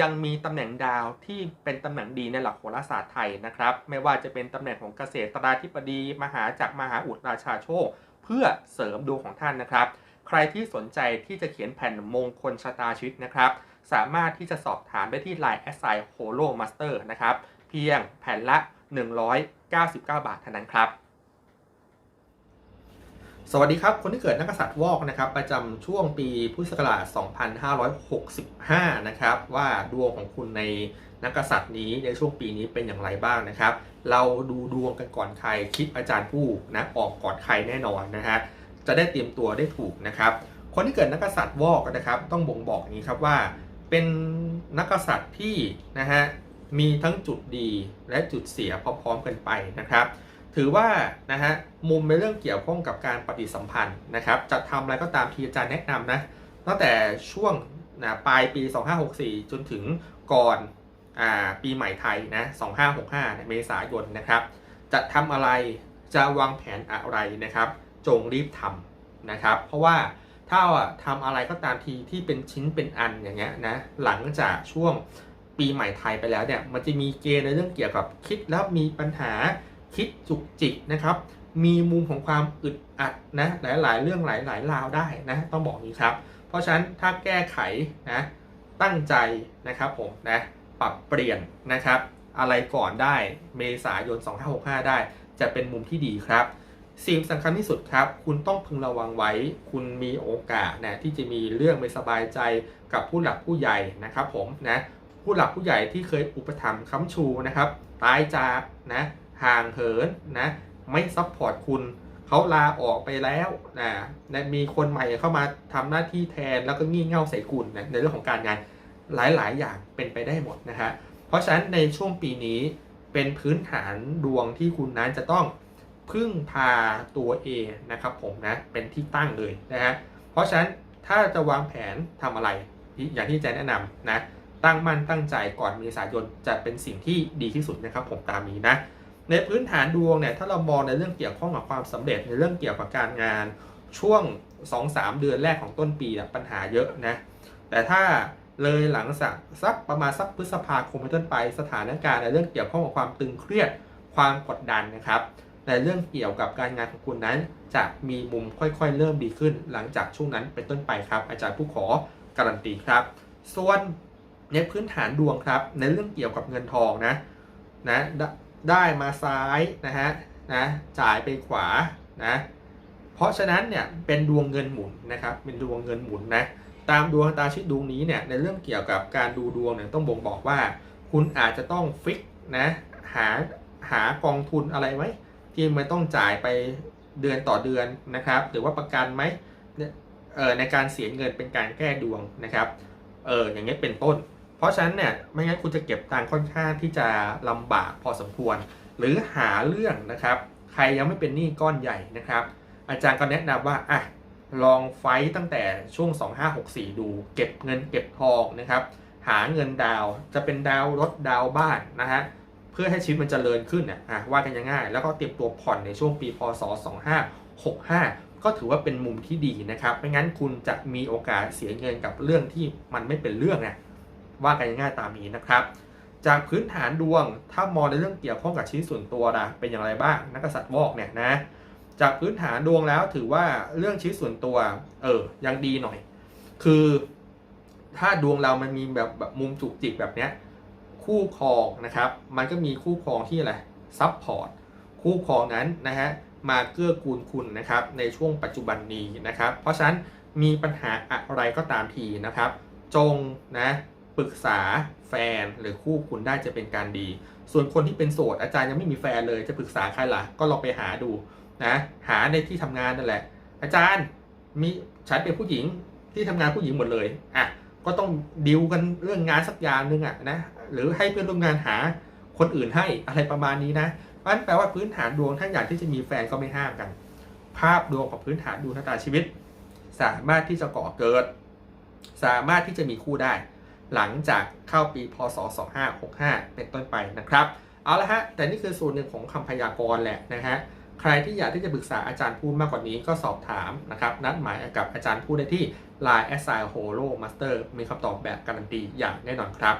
ยังมีตำแหน่งดาวที่เป็นตำแหน่งดีในหลักโหราศาสตร์ไทยนะครับ ไม่ว่าจะเป็นตำแหน่งของเกษตราธิบดี มหาจักรมหาอุดราชาโชค เพื่อเสริมดวงของท่านนะครับ ใครที่สนใจที่จะเขียนแผ่นมงคลชะตาชีวิตนะครับ สามารถที่จะสอบถามได้ที่ Line แอสไซโฮโลมาสเตอร์นะครับ เพียงแผ่นละ 199 บาทเท่านั้นครับ สวัสดีครับ คนที่เกิดนักษัตริย์วอกนะครับ ประจำช่วงปีพุทธศักราช 2565 นะครับ ว่าดวงของคุณในนักษัตริย์นี้ในช่วงปีนี้เป็นอย่างไรบ้างนะครับ เราดูดวงกันก่อนใครคลิปอาจารย์ผู้นะออกก่อนใครแน่นอนนะฮะจะได้เตรียมตัวได้ถูกนะครับ คนที่เกิดนักษัตริย์วอกนะครับ ต้องบ่งบอกอย่างนี้ครับว่า เป็นนักกษัตริย์ที่นะฮะมีทั้งจุดดีและจุดเสียพร้อมๆกันไปนะครับ ถือว่านะฮะมุมในเรื่องเกี่ยวข้องกับการปฏิสัมพันธ์นะครับจะทำอะไรก็ตามที่อาจารย์แนะนำนะตั้งแต่ช่วงนะปลายปี 2564 จนถึงก่อนอ่าปีใหม่ไทยนะ 2565เนี่ยเมษายนนะครับ จะทำอะไรจะวางแผนอะไรนะครับ จงรีบทำนะครับ เพราะว่าถ้าทำอะไรก็ตามทีที่เป็นชิ้นเป็นอันอย่างเงี้ยนะหลังจากช่วงปีใหม่ไทยไปแล้วเนี่ยมันจะมีเกณฑ์ในเรื่องเกี่ยวกับคิดแล้วมีปัญหา คิดจุกจิกนะครับ มีมุมของความอึดอัดนะหลายๆ เรื่องหลายๆราวได้นะต้องบอกนี้ครับ เพราะฉะนั้นถ้าแก้ไขนะตั้งใจนะครับผมนะปรับเปลี่ยนนะครับ อะไรก่อนได้เมษายน 2565 ได้ จะเป็นมุมที่ดีครับสิ่งสำคัญที่สุดครับ คุณต้องพึงระวังไว้ คุณมีโอกาสนะที่จะมีเรื่องไม่สบายใจกับผู้หลักผู้ใหญ่นะครับผมนะผู้หลักผู้ใหญ่ที่เคยอุปถัมภ์ค้ำชูนะครับตายจากนะ ห่างเหินนะไม่ซัพพอร์ตคุณเขาลาออกไปแล้วนะนะมีคนใหม่เข้ามาทำหน้าที่แทนแล้วก็งี่เง่าใส่คุณนะในเรื่องของการงานหลาย ๆ อย่างเป็นไปได้หมดนะฮะเพราะฉะนั้นในช่วงปีนี้เป็นพื้นฐานดวงที่คุณนั้นจะต้องพึ่งพาตัวเองนะครับผมนะเป็นที่ตั้งเลยนะฮะเพราะฉะนั้นถ้าจะวางแผนทำอะไรอย่างที่แจนแนะนำนะตั้งมั่นตั้งใจก่อนเมษายนจะเป็นสิ่งที่ดีที่สุดนะครับผมตามนี้นะ ในพื้นฐานดวงเนี่ยถ้าเรามองในเรื่องเกี่ยวข้องกับความสำเร็จในเรื่องเกี่ยวกับการงานช่วง 2-3 เดือนแรกของต้นปีปัญหาเยอะนะแต่ถ้าเลยหลังสักสักประมาณสักพฤษภาคมเป็นต้นไป สถานการณ์ในเรื่องเกี่ยวข้องกับความตึงเครียดความกดดันนะครับ ในเรื่องเกี่ยวกับการงานของคุณนั้น จะมีมุมค่อยๆ เริ่มดีขึ้น หลังจากช่วงนั้นเป็นต้นไปครับ อาจารย์ผู้ขอการันตีครับ ส่วนในพื้นฐานดวงครับ ในเรื่องเกี่ยวกับเงินทองนะนะ ได้มาซ้ายนะฮะนะจ่ายไปขวานะเพราะฉะนั้นเนี่ยเป็นดวงเงินหมุนนะครับเป็นดวงเงินหมุนนะตามดวงตาชิดดวงนี้เนี่ยในเรื่องเกี่ยวกับการดูดวงเนี่ยต้องบ่งบอกว่า คุณอาจจะต้องฟิกนะหาหากองทุนอะไรไหมที่มันต้องจ่ายไปเดือนต่อเดือนนะครับ หรือว่าประกันไหมเออในการเสียเงินเป็นการแก้ดวงนะครับเอออย่างเงี้ยเป็นต้น ราะฉะนั้นเนี่ยไม่งั้นคุณจะเก็บตังค์ค่อนข้างที่จะลำบากพอสมควร หรือหาเรื่องนะครับ ใครยังไม่เป็นหนี้ก้อนใหญ่นะครับ อาจารย์ก็แนะนำว่าอะลองไฟต์ตั้งแต่ช่วง 2564 ดู เก็บเงินเก็บทองนะครับ หาเงินดาวจะเป็นดาวรถดาวบ้านนะฮะเพื่อให้ชีวิตมันจเจริญขึ้นเนี่ยอะว่ากันง่ายๆแล้วก็เตรียมตัวผ่อนในช่วงปีพศ 2565 ก็ถือว่าเป็นมุมที่ดีนะครับ ไม่งั้นคุณจะมีโอกาสเสียเงินกับเรื่องที่มันไม่เป็นเรื่องนะ ว่ากันง่ายๆตามนี้นะครับ จากพื้นฐานดวงถ้ามองในเรื่องเกี่ยวข้องกับชีวิตส่วนตัวนะเป็นอย่างไรบ้างนักษัตริย์วอกเนี่ยนะจากพื้นฐานดวงแล้วถือว่าเรื่องชีวิตส่วนตัว เออยังดีหน่อย คือถ้าดวงเรามันมีแบบแบบมุมจุกจิกแบบเนี้ยคู่ครองนะครับ มันก็มีคู่ครองที่อะไรซับพอร์ตคู่ครองนั้นนะฮะมาเกื้อกูลคุณนะครับในช่วงปัจจุบันนี้นะครับ เพราะฉะนั้นมีปัญหาอะไรก็ตามทีนะครับ จงนะ ปรึกษาแฟนหรือคู่คุณได้จะเป็นการดี ส่วนคนที่เป็นโสดอาจารย์ยังไม่มีแฟนเลยจะปรึกษาใครล่ะ ก็ลองไปหาดูนะหาในที่ทำงานนั่นแหละ อาจารย์มีฉันเป็นผู้หญิงที่ทำงานผู้หญิงหมดเลยอะก็ต้องดิวกันเรื่องงานสักอย่างหนึ่งอะนะหรือให้เพื่อนร่วมงานหาคนอื่นให้อะไรประมาณนี้นะนั้นแปลว่าพื้นฐานดวงถ้าอยากที่จะมีแฟนก็ไม่ห้ามกัน ภาพดวงของพื้นฐานดวงชะตาชีวิต สามารถที่จะก่อเกิด สามารถที่จะมีคู่ได้ หลังจากเข้าปีพศ 2565 เป็นต้นไปนะครับ เอาละฮะ แต่นี่คือส่วนหนึ่งของคำพยากรณ์แหละนะฮะ ใครที่อยากที่จะปรึกษาอาจารย์พูดมากกว่านี้ก็สอบถามนะครับ นัดหมายกับอาจารย์พูดได้ที่ Line s i h o l o Master มีคำตอบแบบการันตีอย่างแน่นอนครับ